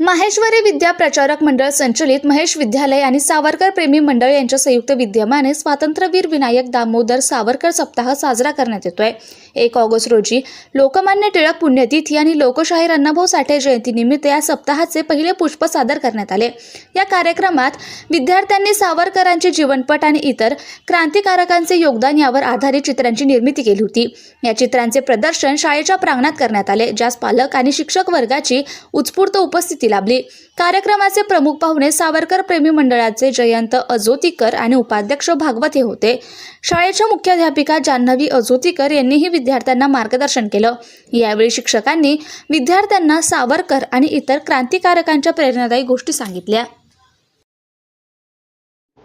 माहेश्वरी विद्या प्रचारक मंडळ संचलित महेश विद्यालय आणि सावरकर प्रेमी मंडळ यांच्या संयुक्त विद्यमाने स्वातंत्र्यवीर विनायक दामोदर सावरकर सप्ताह साजरा करण्यात येतोय. एक ऑगस्ट रोजी लोकमान्य टिळक पुण्यतिथी आणि लोकशाहीर अण्णाभाऊ साठे जयंतीनिमित्त या सप्ताहाचे पहिले पुष्प सादर करण्यात आले. या कार्यक्रमात विद्यार्थ्यांनी सावरकरांचे जीवनपट आणि इतर क्रांतिकारकांचे योगदान यावर आधारित चित्रांची निर्मिती केली होती. या चित्रांचे प्रदर्शन शाळेच्या प्रांगणात करण्यात आले ज्यास पालक आणि शिक्षक वर्गाची उत्स्फूर्त उपस्थिती लाभली. कार्यक्रमाचे प्रमुख पाहुणे सावरकर प्रेमी मंडळाचे जयंत अजोतीकर आणि उपाध्यक्ष भागवत हे होते. शाळेच्या मुख्याध्यापिका जान्हवी अजोतीकर यांनीही विद्यार्थ्यांना मार्गदर्शन केलं. यावेळी शिक्षकांनी विद्यार्थ्यांना सावरकर आणि इतर क्रांतिकारकांच्या प्रेरणादायी गोष्टी सांगितल्या.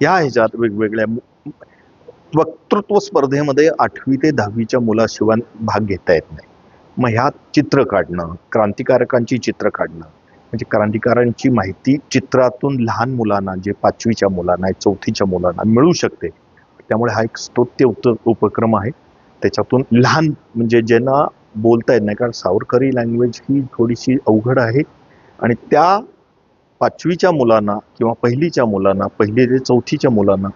या ह्याच्यात वेगवेगळ्या वक्तृत्व स्पर्धेमध्ये आठवी ते दहावीच्या मुलाशिवाय भाग घेता येत नाही. मग ह्यात चित्र काढणं क्रांतिकारकांची चित्र काढणं म्हणजे क्रांतिकारांची माहिती चित्रातून लहान मुलांना जे पाचवीच्या मुलांना चौथीच्या मुलांना मिळू शकते. त्यामुळे हा एक स्तोत्य उप उपक्रम आहे. त्याच्यातून लहान म्हणजे ज्यांना बोलता येत नाही कारण सावरकरी लँग्वेज ही थोडीशी अवघड आहे. आणि त्या पाचवीच्या मुलांना किंवा पहिलीच्या मुलांना पहिली ते चौथीच्या मुलांना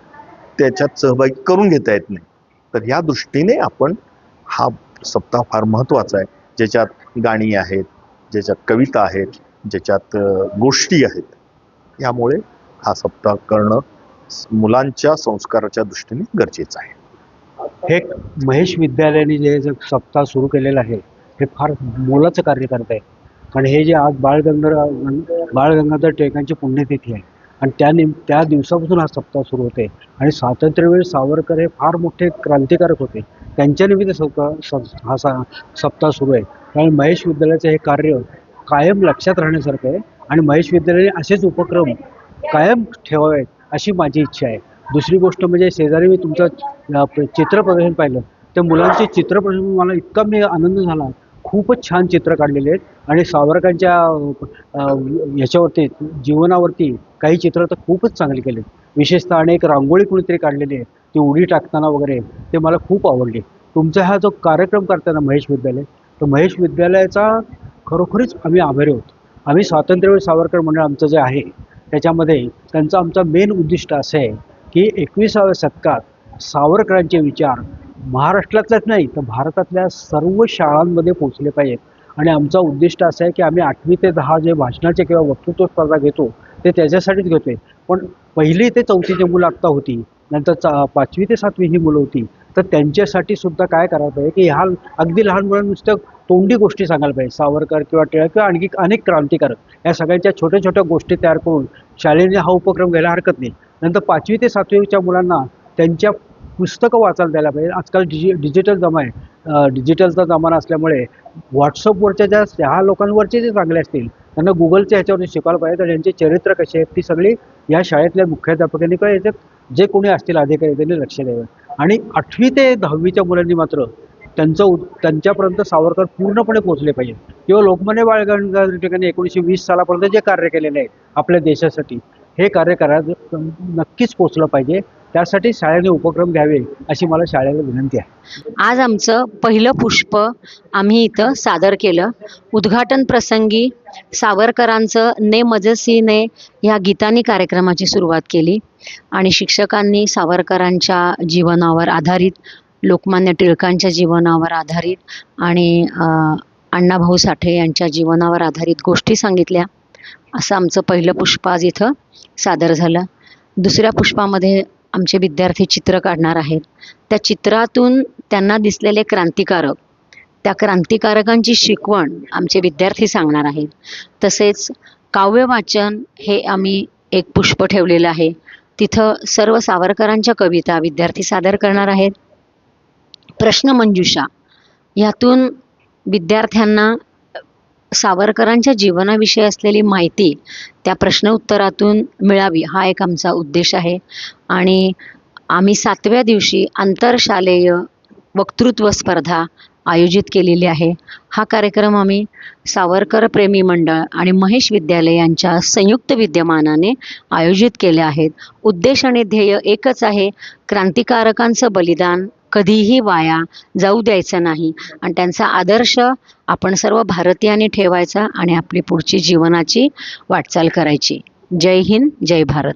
त्याच्यात सहभागी करून घेता येत नाही. तर या दृष्टीने आपण हा सप्ताह फार महत्त्वाचा आहे. ज्याच्यात गाणी आहेत ज्याच्यात कविता आहेत ज्याच्यात गोष्टी आहेत. यामुळे हा सप्ताह करणं मुलांच्या संस्काराच्या दृष्टीने गरजेचं आहे. हे महेश विद्यालयाने जे सप्ताह सुरू केलेलं आहे हे फार मोलाचं कार्य करत आहे. कारण हे जे आज बाळगंधर बाळगंगाधर टिळकांची पुण्यतिथी आहे. आणि त्या निम त्या दिवसापासून हा सप्ताह सुरू होते. आणि स्वातंत्र्यवीर सावरकर हे फार मोठे क्रांतिकारक होते. त्यांच्या निमित्त सप्ताह हा सा सप्ताह सुरू आहे. कारण महेश विद्यालयाचं हे कार्य कायम लक्षात राहण्यासारखं आहे. आणि महेश विद्यालयाने असेच उपक्रम कायम ठेवावेत अशी माझी इच्छा आहे. दुसरी गोष्ट म्हणजे शेजारी मी तुमचं चित्र प्रदर्शन पाहिलं. त्या मुलांचे चित्र प्रदर्शन मला इतका मी आनंद झाला. खूपच छान चित्र काढलेले आहेत. आणि सावरकांच्या ह्याच्यावरती याच्यावरती जीवनावरती काही चित्र तर खूपच चांगले केले विशेषतः आणि एक रांगोळी कुणीतरी काढलेली आहे. ती उडी टाकताना वगैरे ते मला खूप आवडली. तुमचा हा जो कार्यक्रम करताना महेश विद्यालय तर महेश विद्यालयाचा खरोखरीच आम्ही आभारी आहोत आम्ही स्वातंत्र्यवीर सावरकर मंडळ आमचं जे आहे त्याच्यामध्ये त्यांचं आमचं मेन उद्दिष्ट असं आहे की एकविसाव्या शतकात सावरकरांचे विचार महाराष्ट्रातल्याच नाही तर भारतातल्या सर्व शाळांमध्ये पोचले पाहिजेत. आणि आमचा उद्दिष्ट असं आहे की आम्ही आठवी ते दहा जे भाषणाचे किंवा वक्तृत्व स्पर्धा घेतो ते त्याच्यासाठीच घेतो आहे पण पहिली ते चौथीची मुलं आत्ता होती नंतर चा पाचवी ते सातवी ही मुलं होती तर त्यांच्यासाठी सुद्धा काय करायला पाहिजे की ह्या अगदी लहान मुलांना नुसतं तोंडी गोष्टी सांगायला पाहिजे. सावरकर किंवा टिळक किंवा आणखी अनेक क्रांतिकारक. या सगळ्यांच्या छोट्या छोट्या गोष्टी तयार करून शाळेने हा उपक्रम घ्यायला हरकत नाही. नंतर पाचवी ते सातवीच्या मुलांना त्यांच्या पुस्तकं वाचायला द्यायला पाहिजे. आजकाल डिजि डिजिटल जमा आहे. डिजिटलचा जमाना असल्यामुळे व्हॉट्सअपवरच्या ज्या ह्या लोकांवरचे जे चांगले असतील त्यांना गुगलच्या ह्याच्यावरून शिकायला पाहिजे. तर त्यांचे चरित्र कसे आहेत ती सगळी या शाळेतल्या मुख्याध्यापकांनी किंवा याच्यात जे कोणी असतील अधिकारी त्यांनी लक्ष द्यावं. आणि आठवी ते दहावीच्या मुलांनी मात्र त्यांचं उद- त्यांच्यापर्यंत सावरकर पूर्णपणे पोहोचले पाहिजे किंवा लोकमान्य बाळ एकोणीसशे वीस सालापर्यंत जे कार्य केलेले आहे आपल्या देशासाठी हे कार्य करायला नक्कीच पोचलं पाहिजे. त्यासाठी शाळेने उपक्रम घ्यावे अशी मला शाळेला विनंती आहे. आज आमचं पहिलं पुष्प आम्ही इथं सादर केलं. उद्घाटन प्रसंगी सावरकरांचं ने मजसी ने ह्या गीतानी कार्यक्रमाची सुरुवात केली. आणि शिक्षकांनी सावरकरांच्या जीवनावर आधारित लोकमान्य टिळकांच्या जीवनावर आधारित आणि अण्णाभाऊ साठे यांच्या जीवनावर आधारित गोष्टी सांगितल्या. असं आमचं पहिलं पुष्प आज इथं सादर झालं. दुसऱ्या पुष्पामध्ये आमचे विद्यार्थी चित्र काढणार आहेत. त्या चित्रातून त्यांना दिसलेले क्रांतिकारक त्या क्रांतिकारकांची शिकवण आमचे विद्यार्थी सांगणार आहेत. तसेच काव्य वाचन हे आम्ही एक पुष्प ठेवलेलं आहे. तिथं सर्व सावरकरांच्या कविता विद्यार्थी सादर करणार आहेत. प्रश्नमंजुषा ह्यातून विद्यार्थ्यांना सावरकरांच्या जीवनाविषयी असलेली माहिती त्या प्रश्न उत्तरातून मिळावी हा एक आमचा उद्देश आहे. आणि आम्ही सातव्या दिवशी आंतरशालेय वक्तृत्व स्पर्धा आयोजित केलेली आहे. हा कार्यक्रम आम्ही सावरकर प्रेमी मंडळ आणि महेश विद्यालय यांच्या संयुक्त विद्यमानाने आयोजित केले आहेत. उद्देश आणि ध्येय एकच आहे क्रांतिकारकांचं बलिदान कधीही वाया जाऊ द्यायचं नाही. आणि त्यांचा आदर्श आपण सर्व भारतीयांनी ठेवायचा आणि आपली पुढची जीवनाची वाटचाल करायची. जय हिंद जय भारत.